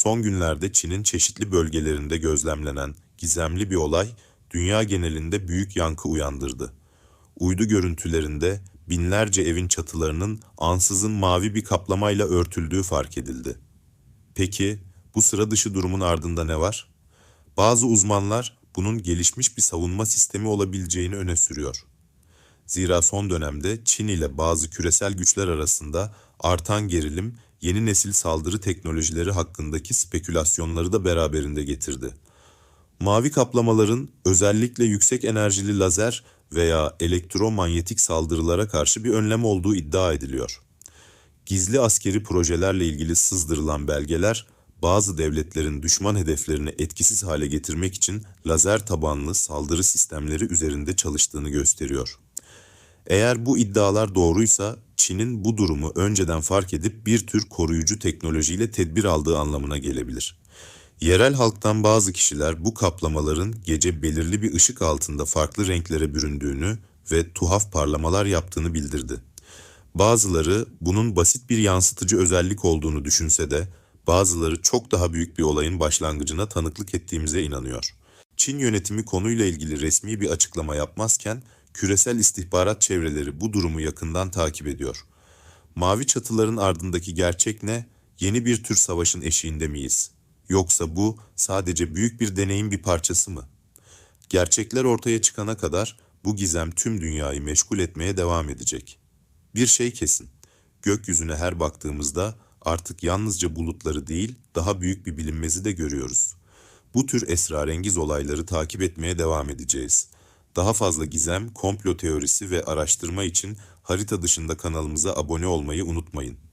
Son günlerde Çin'in çeşitli bölgelerinde gözlemlenen gizemli bir olay dünya genelinde büyük yankı uyandırdı. Uydu görüntülerinde binlerce evin çatılarının ansızın mavi bir kaplamayla örtüldüğü fark edildi. Peki bu sıra dışı durumun ardında ne var? Bazı uzmanlar bunun gelişmiş bir savunma sistemi olabileceğini öne sürüyor. Zira son dönemde Çin ile bazı küresel güçler arasında artan gerilim yeni nesil saldırı teknolojileri hakkındaki spekülasyonları da beraberinde getirdi. Mavi kaplamaların özellikle yüksek enerjili lazer veya elektromanyetik saldırılara karşı bir önlem olduğu iddia ediliyor. Gizli askeri projelerle ilgili sızdırılan belgeler, bazı devletlerin düşman hedeflerini etkisiz hale getirmek için lazer tabanlı saldırı sistemleri üzerinde çalıştığını gösteriyor. Eğer bu iddialar doğruysa Çin'in bu durumu önceden fark edip bir tür koruyucu teknolojiyle tedbir aldığı anlamına gelebilir. Yerel halktan bazı kişiler bu kaplamaların gece belirli bir ışık altında farklı renklere büründüğünü ve tuhaf parlamalar yaptığını bildirdi. Bazıları bunun basit bir yansıtıcı özellik olduğunu düşünse de bazıları çok daha büyük bir olayın başlangıcına tanıklık ettiğimize inanıyor. Çin yönetimi konuyla ilgili resmi bir açıklama yapmazken küresel istihbarat çevreleri bu durumu yakından takip ediyor. Mavi çatıların ardındaki gerçek ne? Yeni bir tür savaşın eşiğinde miyiz? Yoksa bu sadece büyük bir deneyin bir parçası mı? Gerçekler ortaya çıkana kadar bu gizem tüm dünyayı meşgul etmeye devam edecek. Bir şey kesin. Gökyüzüne her baktığımızda artık yalnızca bulutları değil, daha büyük bir bilinmezi de görüyoruz. Bu tür esrarengiz olayları takip etmeye devam edeceğiz. Daha fazla gizem, komplo teorisi ve araştırma için harita dışında kanalımıza abone olmayı unutmayın.